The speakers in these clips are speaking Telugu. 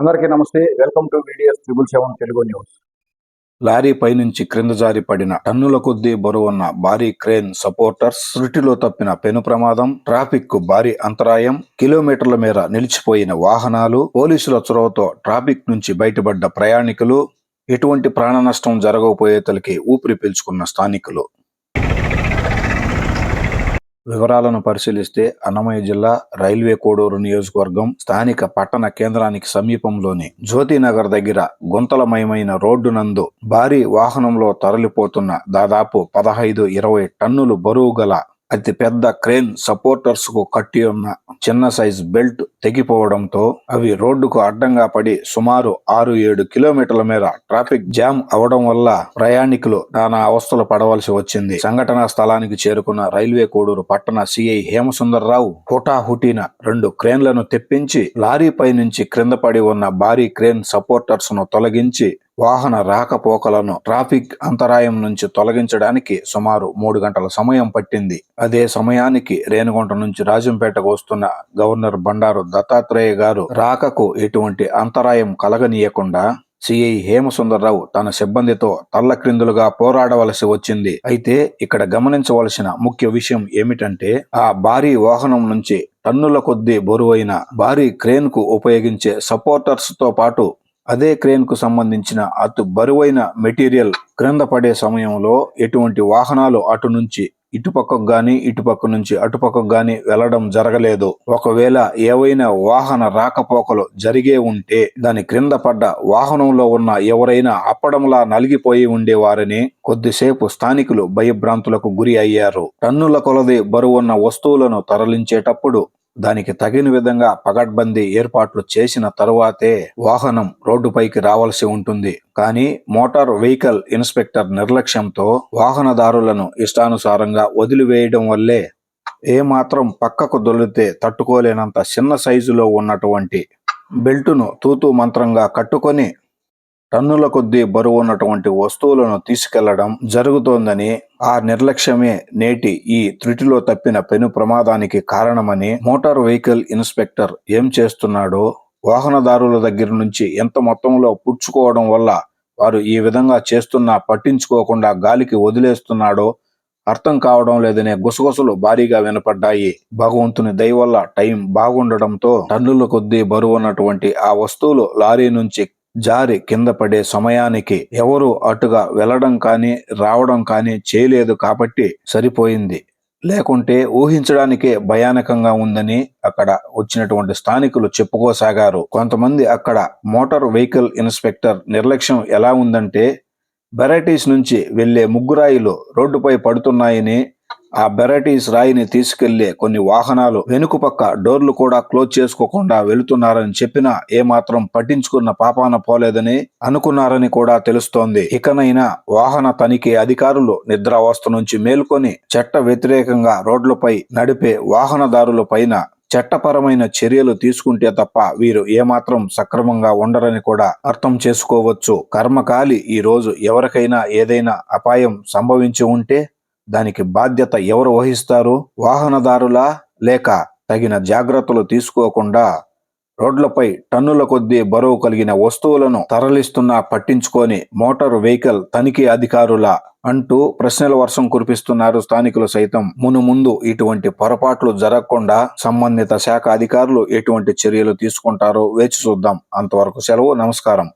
అందరికీ నమస్తే. Welcome to videos triple seven Telugu news. Lorry పైనుంచి క్రింద జారి పడిన టన్నుల కొద్దీ బరువున్న భారీ క్రేన్ సపోర్టర్స్ శృతిలో తప్పిన పెను ప్రమాదం ట్రాఫిక్కు భారీ అంతరాయం కిలోమీటర్ల మేర నిలిచిపోయిన వాహనాలు పోలీసుల చొరవతో ట్రాఫిక్ నుంచి బయటపడ్డ ప్రయాణికులు ఎటువంటి ప్రాణ నష్టం జరగకపోయేతలకి ఊపిరి పీల్చుకున్న స్థానికులు. వివరాలను పరిశీలిస్తే అన్నమయ్య జిల్లా రైల్వే కోడూరు నియోజకవర్గం స్థానిక పట్టణ కేంద్రానికి సమీపంలోని జ్యోతినగర్ దగ్గర గుంతలమయమైన రోడ్డు నందు భారీ వాహనంలో తరలిపోతున్న దాదాపు పదహైదు ఇరవై టన్నులు బరువు గల అతి పెద్ద క్రేన్ సపోర్టర్స్కు కట్టి ఉన్న చిన్న సైజ్ బెల్ట్ తెగిపోవడంతో అవి రోడ్డుకు అడ్డంగా పడి సుమారు ఆరు ఏడు కిలోమీటర్ల మేర ట్రాఫిక్ జామ్ అవడం వల్ల ప్రయాణికులు నానా అవస్థలు పడవలసి వచ్చింది. సంఘటనా స్థలానికి చేరుకున్న రైల్వే కోడూరు పట్టణ సిఐ హేమసుందర్రావు హుటాహుటీన రెండు క్రేన్లను తెప్పించి లారీపై నుంచి క్రింద పడి ఉన్న భారీ క్రేన్ సపోర్టర్స్ను తొలగించి వాహన రాకపోకలను ట్రాఫిక్ అంతరాయం నుంచి తొలగించడానికి సుమారు మూడు గంటల సమయం పట్టింది. అదే సమయానికి రేణుగుంట నుంచి రాజంపేటకు వస్తున్న గవర్నర్ బండారు దత్తాత్రేయ గారు రాకకు ఎటువంటి అంతరాయం కలగనీయకుండా సిఐ హేమసుందర్రావు తన సిబ్బందితో తల్లక్రిందులుగా పోరాడవలసి వచ్చింది. అయితే ఇక్కడ గమనించవలసిన ముఖ్య విషయం ఏమిటంటే ఆ భారీ వాహనం నుంచి టన్నుల కొద్దీ బరువైన భారీ క్రేన్కు ఉపయోగించే సపోర్టర్స్తో పాటు అదే క్రేన్కు సంబంధించిన అతి బరువైన మెటీరియల్ క్రింద పడే సమయంలో ఎటువంటి వాహనాలు అటు నుంచి ఇటుపక్కకు గాని ఇటుపక్క నుంచి అటుపక్కకు గాని వెళ్ళడం జరగలేదు. ఒకవేళ ఏవైనా వాహన రాకపోకలు జరిగే ఉంటే దాని క్రింద పడ్డ వాహనంలో ఉన్న ఎవరైనా అప్పడంలా నలిగిపోయి ఉండేవారని కొద్దిసేపు స్థానికులు భయభ్రాంతులకు గురి అయ్యారు. టన్నుల కొలది బరువున్న వస్తువులను తరలించేటప్పుడు దానికి తగిన విధంగా పగడ్బందీ ఏర్పాట్లు చేసిన తరువాతే వాహనం రోడ్డుపైకి రావాల్సి ఉంటుంది. కానీ మోటార్ వెహికల్ ఇన్స్పెక్టర్ నిర్లక్ష్యంతో వాహనదారులను ఇష్టానుసారంగా వదిలివేయడం వల్లే ఏమాత్రం పక్కకు దొలితే తట్టుకోలేనంత చిన్న సైజులో ఉన్నటువంటి బెల్టును తూతూ మంత్రంగా కట్టుకొని టన్నుల కొద్దీ బరువు ఉన్నటువంటి వస్తువులను తీసుకెళ్ళడం జరుగుతోందని ఆ నిర్లక్ష్యమే నేటి ఈ త్రుటిలో తప్పిన పెను ప్రమాదానికి కారణమని మోటార్ వెహికల్ ఇన్స్పెక్టర్ ఏం చేస్తున్నాడో వాహనదారుల దగ్గర నుంచి ఎంత మొత్తంలో పుచ్చుకోవడం వల్ల వారు ఈ విధంగా చేస్తున్నా పట్టించుకోకుండా గాలికి వదిలేస్తున్నాడో అర్థం కావడం లేదనే గుసగుసలు భారీగా వినపడ్డాయి. భగవంతుని దయవల్ల టైం బాగుండడంతో టన్నుల కొద్దీ బరువు ఉన్నటువంటి ఆ వస్తువులు లారీ నుంచి జారి కింద పడే సమయానికి ఎవరు అటుగా వెళ్ళడం కానీ రావడం కానీ చేయలేదు కాబట్టి సరిపోయింది. లేకుంటే ఊహించడానికే భయానకంగా ఉందని అక్కడ వచ్చినటువంటి స్థానికులు చెప్పుకోసాగారు. కొంతమంది అక్కడ మోటార్ వెహికల్ ఇన్స్పెక్టర్ నిర్లక్ష్యం ఎలా ఉందంటే వెరైటీస్ నుంచి వెళ్ళే ముగ్గురాయిలు రోడ్డుపై పడుతున్నాయని ఆ బెరైటీస్ రాయిని తీసుకెళ్ళే కొన్ని వాహనాలు వెనుక పక్క డోర్లు కూడా క్లోజ్ చేసుకోకుండా వెళుతున్నారని చెప్పినా ఏమాత్రం పట్టించుకున్న పాపాన పోలేదని అనుకున్నారని కూడా తెలుస్తోంది. ఇకనైనా వాహన తనిఖీ అధికారులు నిద్రావస్థ నుంచి మేల్కొని చట్ట వ్యతిరేకంగా రోడ్లపై నడిపే వాహనదారుల పైన చట్టపరమైన చర్యలు తీసుకుంటే తప్ప వీరు ఏమాత్రం సక్రమంగా ఉండరని కూడా అర్థం చేసుకోవచ్చు. కర్మకాలి ఈ రోజు ఎవరికైనా ఏదైనా అపాయం సంభవించి ఉంటే దానికి బాధ్యత ఎవరు వహిస్తారు? వాహనదారులా లేక తగిన జాగ్రత్తలు తీసుకోకుండా రోడ్లపై టన్నుల కొద్దీ బరువు కలిగిన వస్తువులను తరలిస్తున్నా పట్టించుకొని మోటార్ వెహికల్ తనిఖీ అధికారుల అంటూ ప్రశ్నల వర్షం కురిపిస్తున్నారు స్థానికులు సైతం. మును ముందు ఇటువంటి పొరపాట్లు జరగకుండా సంబంధిత శాఖ అధికారులు ఎటువంటి చర్యలు తీసుకుంటారో వేచి చూద్దాం. అంతవరకు సెలవు నమస్కారం.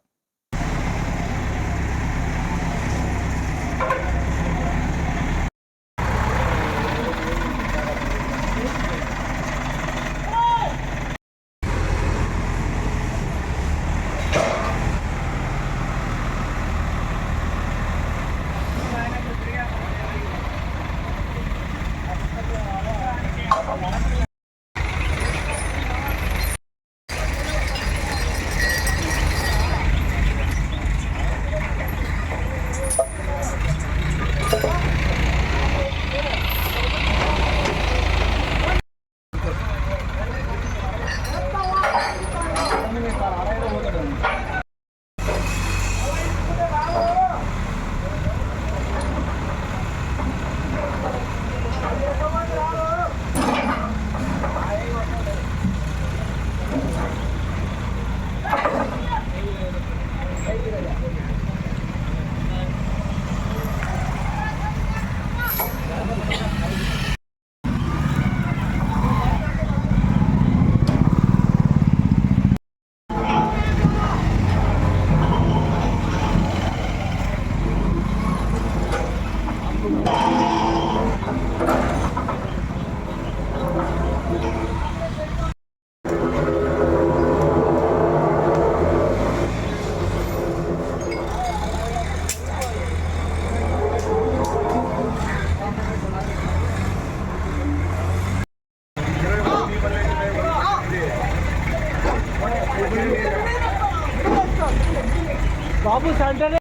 Babu centre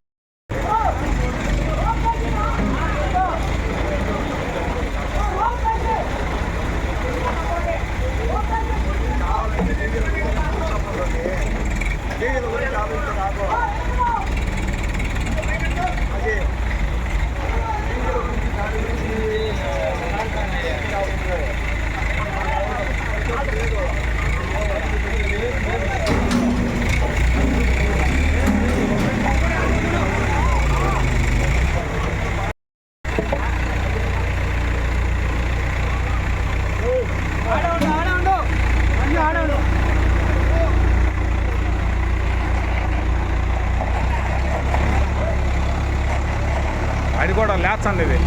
అది కూడా ల్యాచ్ అండి ఇది.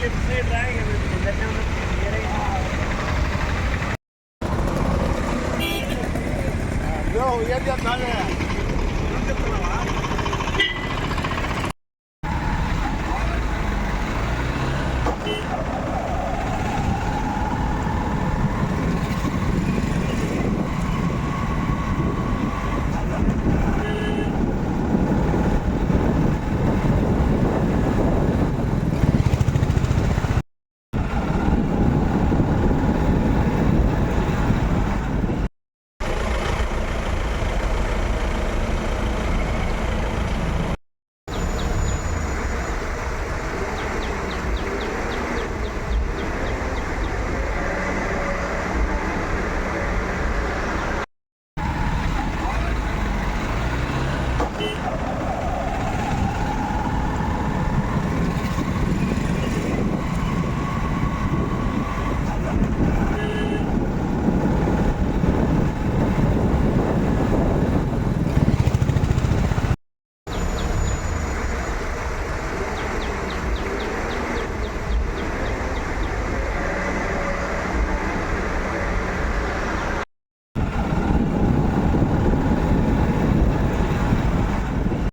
No, yeah, yeah, yeah.